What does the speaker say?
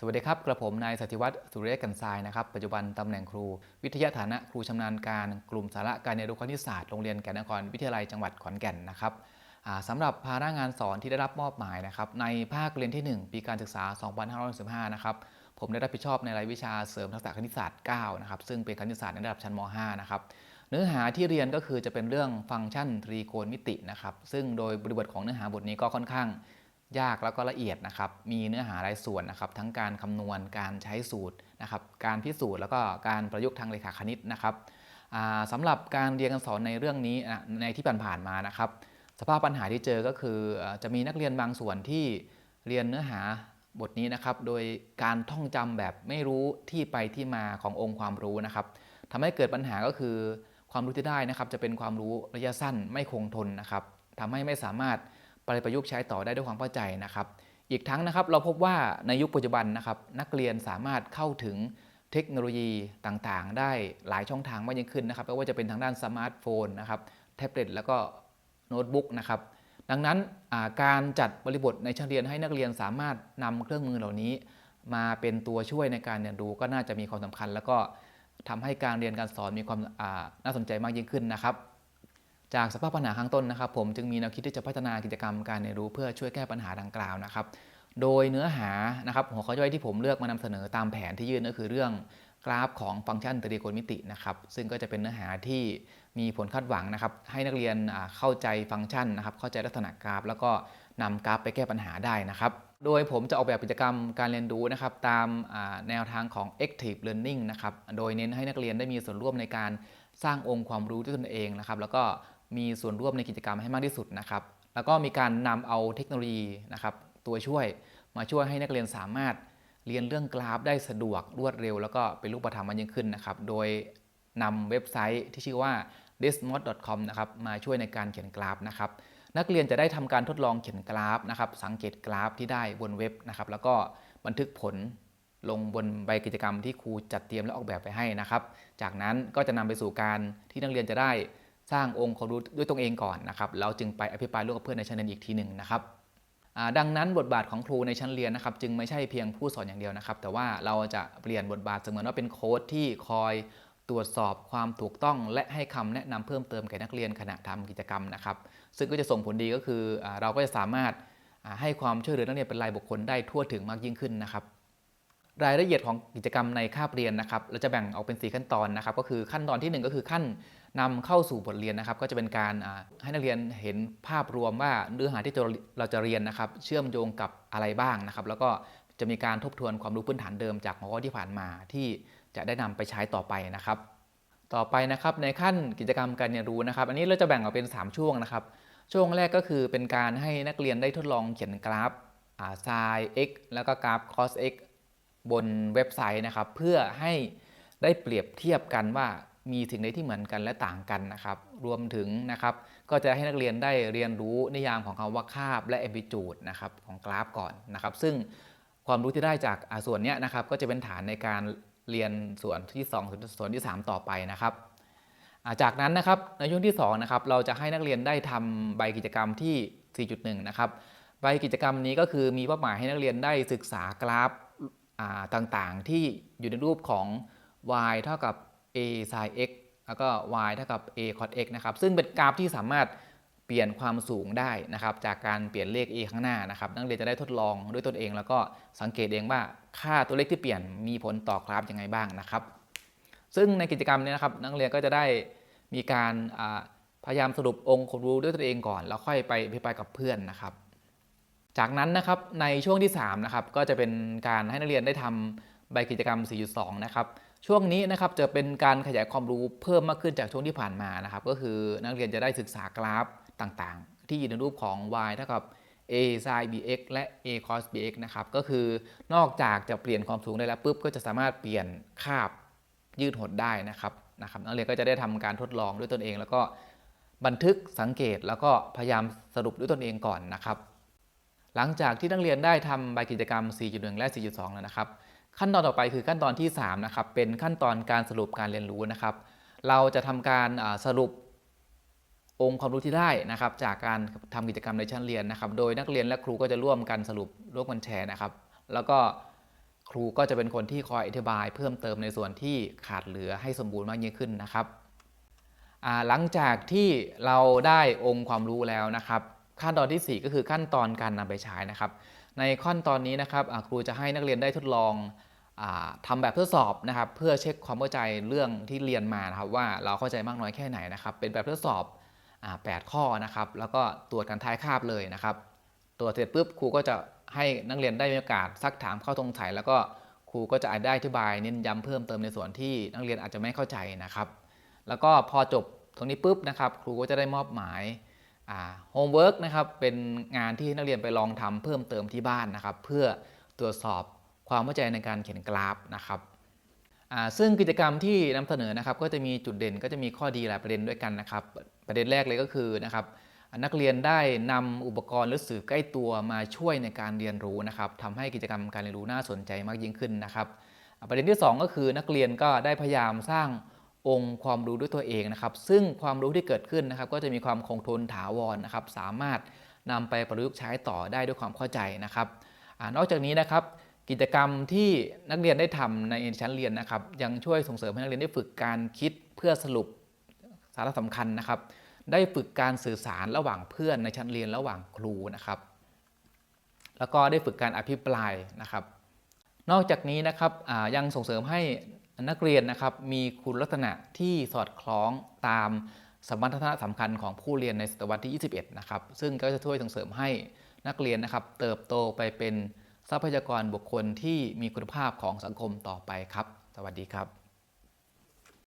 สวัสดีครับ กระผมนายสติวัตรสุริยกันทรายนะครับ ปัจจุบันตำแหน่งครู วิทยาฐานะครูชำนาญการกลุ่มสาระการเรียนรู้คณิตศาสตร์โรงเรียนแก่นนครวิทยาลัยจังหวัดขอนแก่นนะครับสำหรับภาระงานสอนที่ได้รับมอบหมายนะครับในภาคเรียนที่ 1 ปีการศึกษา 2565 นะครับผมได้รับผิดชอบในรายวิชาเสริมทักษะคณิตศาสตร์9นะครับซึ่งเป็นคณิตศาสตร์ในระดับชั้นม .5 นะครับเนื้อหาที่เรียนก็คือจะเป็นเรื่องฟังก์ชันตรีโกณมิตินะครับซึ่งโดยบริบทของเนื้อหาบทนี้ก็ค่อนข้าง ยากแล้วก็ละเอียดนะครับ มีเนื้อหาหลายส่วนนะครับ ทั้งการคำนวณ การใช้สูตรนะครับ การพิสูจน์แล้วก็การประยุกต์ทางเลขาคณิตนะครับสำหรับการเรียนการสอนในเรื่องนี้ในที่ผ่านๆมานะครับ สภาพปัญหาที่เจอก็คือเอ่อจะมีนักเรียนบางส่วนที่เรียนเนื้อหาบทนี้นะครับ โดยการท่องจำแบบไม่รู้ที่ไปที่มาขององค์ความรู้นะครับทำให้เกิดปัญหาก็คือความรู้ที่ได้นะครับ จะเป็นความรู้ระยะสั้นไม่คงทนนะครับทำให้ไม่สามารถ ไปประยุกต์ใช้ต่อได้ด้วยความเข้าใจนะครับ อีกทั้งนะครับเราพบว่าในยุคปัจจุบันนะครับนักเรียนสามารถเข้าถึงเทคโนโลยีต่างๆ ได้หลายช่องทางมากยิ่งขึ้นนะครับไม่ว่าจะเป็นทางด้านสมาร์ทโฟนนะครับแท็บเล็ตแล้วก็โน้ตบุ๊กนะครับดังนั้นาการจัดบริบทในชั้นเรียนให้นักเรียนสามารถนำเครื่องมือเหล่านี้ มาเป็นตัวช่วยในการเรียนรู้ก็น่าจะมีความสำคัญ แล้วก็ทำให้การเรียนการสอนมีความาน่าสนใจมากยิ่งขึ้นนะครับ จากสภาพปัญหาข้างต้นนะครับ ผมจึงมีแนวคิดที่จะพัฒนากิจกรรมการเรียนรู้เพื่อช่วยแก้ปัญหาดังกล่าวนะครับ โดยเนื้อหานะครับหัวข้อย่อยที่ผมเลือกมานำเสนอตามแผนที่ยื่นก็คือเรื่องกราฟของฟังก์ชันตรีโกณมิตินะครับ ซึ่งก็จะเป็นเนื้อหาที่มีผลคาดหวังนะครับ ให้นักเรียนเข้าใจฟังก์ชันนะครับ เข้าใจลักษณะกราฟ แล้วก็นำกราฟไปแก้ปัญหาได้นะครับ โดยผมจะออกแบบกิจกรรมการเรียนรู้นะครับ ตามแนวทางของ active learning นะครับ โดยเน้นให้นักเรียนได้มีส่วนร่วมในการสร้างองค์ความรู้ด้วยตนเองนะครับ แล้วก็ มีส่วนร่วมในกิจกรรมให้มากที่สุดนะครับ แล้วก็มีการนำเอาเทคโนโลยีนะครับตัวช่วยมาช่วยให้นักเรียนสามารถเรียนเรื่องกราฟได้สะดวกรวดเร็ว แล้วก็เป็นรูปธรรมมากยิ่งขึ้นนะครับ โดยนำเว็บไซต์ที่ชื่อว่า desmod.com นะครับมาช่วยในการเขียนกราฟนะครับนักเรียนจะได้ทำการทดลองเขียนกราฟนะครับสังเกตกราฟที่ได้บนเว็บนะครับ แล้วก็บันทึกผลลงบนใบกิจกรรมที่ครูจัดเตรียมและออกแบบไปให้นะครับ จากนั้นก็จะนำไปสู่การที่นักเรียนจะได้ สร้างองค์ความรู้ด้วยตัวเองก่อนนะครับแล้วจึงไปอภิปรายร่วมกับเพื่อนในชั้นเรียนอีกทีหนึ่งนะครับดังนั้นบทบาทของครูในชั้นเรียนนะครับจึงไม่ใช่เพียงผู้สอนอย่างเดียวนะครับ แต่ว่าเราจะเปลี่ยนบทบาทเสมือนว่าเป็นโค้ชที่คอยตรวจสอบความถูกต้อง และให้คำแนะนำเพิ่มเติมแก่นักเรียนขณะทำกิจกรรมนะครับ ซึ่งก็จะส่งผลดีก็คืออเราก็จะสามารถให้ความช่วยเหลือนักเรียนเป็นรายบุคคลได้ทั่วถึงมากยิ่งขึ้นนะครับ รายละเอียดของกิจกรรมในคาบเรียนนะครับเราจะแบ่งออกเป็น 4 ขั้นตอนนะครับ ก็คือขั้นตอนที่ 1 ก็คือขั้น นำเข้าสู่บทเรียนนะครับ ก็จะเป็นการให้นักเรียนเห็นภาพรวมว่าเนื้อหาที่เราจะเรียนนะครับ เชื่อมโยงกับอะไรบ้างนะครับ แล้วก็จะมีการทบทวนความรู้พื้นฐานเดิมจากหัวข้อที่ผ่านมาที่จะได้นำไปใช้ต่อไปนะครับ ต่อไปนะครับในขั้นกิจกรรมการเรียนรู้นะครับ อันนี้เราจะแบ่งออกเป็น 3 ช่วงนะครับ ช่วงแรกก็คือเป็นการให้นักเรียนได้ทดลองเขียนกราฟอ่า sin x แล้วก็กราฟ cos x บนเว็บไซต์นะครับ เพื่อให้ได้เปรียบเทียบกันว่า มีสิ่งใดที่เหมือนกันและต่างกันนะครับ รวมถึงนะครับ ก็จะให้นักเรียนได้เรียนรู้นิยามของคำว่าคาบและ amplitude นะครับของกราฟก่อนนะครับ ซึ่งความรู้ที่ได้จากส่วนนี้นะครับ ก็จะเป็นฐานในการเรียนส่วนที่ 2 ส่วนส่วนที่ 3 ต่อไปนะครับ จากนั้นนะครับในช่วงที่2นะครับเราจะให้นักเรียนได้ทำใบกิจกรรมที่ 4.1 นะครับใบกิจกรรมนี้ก็คือมีเป้าหมายให้นักเรียนได้ศึกษากราฟต่างๆ ที่อยู่ในรูปของ y เท่ากับ a sin x แล้วก็ y เท่ากับ a cos x นะครับ ซึ่งเป็นกราฟที่สามารถเปลี่ยนความสูงได้นะครับ จากการเปลี่ยนเลข a ข้างหน้านะครับ นักเรียนจะได้ทดลองด้วยตนเอง แล้วก็สังเกตเองว่าค่าตัวเลขที่เปลี่ยนมีผลต่อกราฟยังไงบ้างนะครับ ซึ่งในกิจกรรมนี้นะครับ นักเรียนก็จะได้มีการพยายามสรุปองค์ความรู้ด้วยตนเองก่อน แล้วค่อยไปอภิปรายกับเพื่อนนะครับ จากนั้นนะครับในช่วงที่3นะครับก็จะเป็นการให้นักเรียนได้ทำ ใบกิจกรรม 4.2 นะครับ ช่วงนี้นะครับจะเป็นการขยายความรู้เพิ่มมากขึ้นจากช่วงที่ผ่านมานะครับ ก็คือนักเรียนจะได้ศึกษากราฟต่างๆ ที่อยู่ในรูปของ y เท่ากับ a sin bx และ a cos bx นะครับ ก็คือนอกจากจะเปลี่ยนความสูงได้แล้วปุ๊บก็จะสามารถเปลี่ยนคาบยืดหดได้นะครับนะครับ นักเรียนก็จะได้ทำการทดลองด้วยตนเอง แล้วก็บันทึกสังเกตแล้วก็พยายามสรุปด้วยตนเองก่อนนะครับ หลังจากที่นักเรียนได้ทำใบกิจกรรม 4.1 และ 4.2 แล้วนะครับ ขั้นตอนต่อไปคือขั้นตอนที่3นะครับเป็นขั้นตอนการสรุปการเรียนรู้นะครับ เราจะทำการสรุปองค์ความรู้ที่ได้นะครับ จากการทำกิจกรรมในชั้นเรียนนะครับ โดยนักเรียนและครูก็จะร่วมกันสรุปร่วมกันแชร์นะครับ แล้วก็ครูก็จะเป็นคนที่คอยอธิบาย เพิ่มเติมในส่วนที่ขาดเหลือให้สมบูรณ์มากยิ่งขึ้นนะครับหลังจากที่เราได้องค์ความรู้แล้วนะครับ ขั้นตอนทีสี่4 ก็คือขั้นตอนการนำไปใช้นะครับ ในขั้นตอนนี้นะครับครูจะให้นักเรียนได้ทดลอง อาทำแบบทดสอบนะครับเพื่อเช็คความเข้าใจเรื่องที่เรียนมานะครับว่าเราเข้าใจมากน้อยแค่ไหนนะครับ เป็นแบบทดสอบอา8ข้อนะครับ แล้วก็ตรวจกันท้ายคาบเลยนะครับตรวจเสร็จปุ๊บครูก็จะให้นักเรียนได้มีโอกาสซักถามข้อสงสัยแล้วก็ครูก็จะได้อธิบายเน้นย้ำเพิ่มเติมในส่วนที่นักเรียนอาจจะไม่เข้าใจนะครับ แล้วก็พอจบตรงนี้ปุ๊บนะครับ ครูก็จะได้มอบหมายโฮมเวิร์กนะครับเป็นงานที่นักเรียนไปลองทำเพิ่มเติมที่บ้านนะครับ เพื่อตรวจสอบ ความเข้าใจในการเขียนกราฟนะครับซึ่งกิจกรรมที่นำเสนอนะครับก็จะมีจุดเด่นก็จะมีข้อดีหลายประเด็นด้วยกันนะครับ ประเด็นแรกเลยก็คือนะครับนักเรียนได้นำอุปกรณ์หรือสื่อใกล้ตัวมาช่วยในการเรียนรู้นะครับทำให้กิจกรรมการเรียนรู้น่าสนใจมากยิ่งขึ้นนะครับ ประเด็นที่ 2 ก็คือนักเรียนก็ได้พยายามสร้างองค์ความรู้ด้วยตัวเองนะครับ ซึ่งความรู้ที่เกิดขึ้นนะครับ ก็จะมีความคงทนถาวรนะครับ สามารถนำไปประยุกต์ใช้ต่อได้ด้วยความเข้าใจนะครับอนอกจากนี้นะครับ กิจกรรมที่นักเรียนได้ทำในชั้นเรียนนะครับ ยังช่วยส่งเสริมให้นักเรียนได้ฝึกการคิดเพื่อสรุปสาระสำคัญนะครับ ได้ฝึกการสื่อสารระหว่างเพื่อนในชั้นเรียนระหว่างครูนะครับ แล้วก็ได้ฝึกการอภิปรายนะครับ นอกจากนี้นะครับยังส่งเสริมให้นักเรียนนะครับมีคุณลักษณะที่สอดคล้องตามสมรรถนะสำคัญของผู้เรียนในศตวรรษที่ 21 นะครับ ซึ่งก็จะช่วยส่งเสริมให้นักเรียนนะครับ เติบโตไปเป็น ทรัพยากรบุคคลที่มีคุณภาพของสังคมต่อไปครับ สวัสดีครับ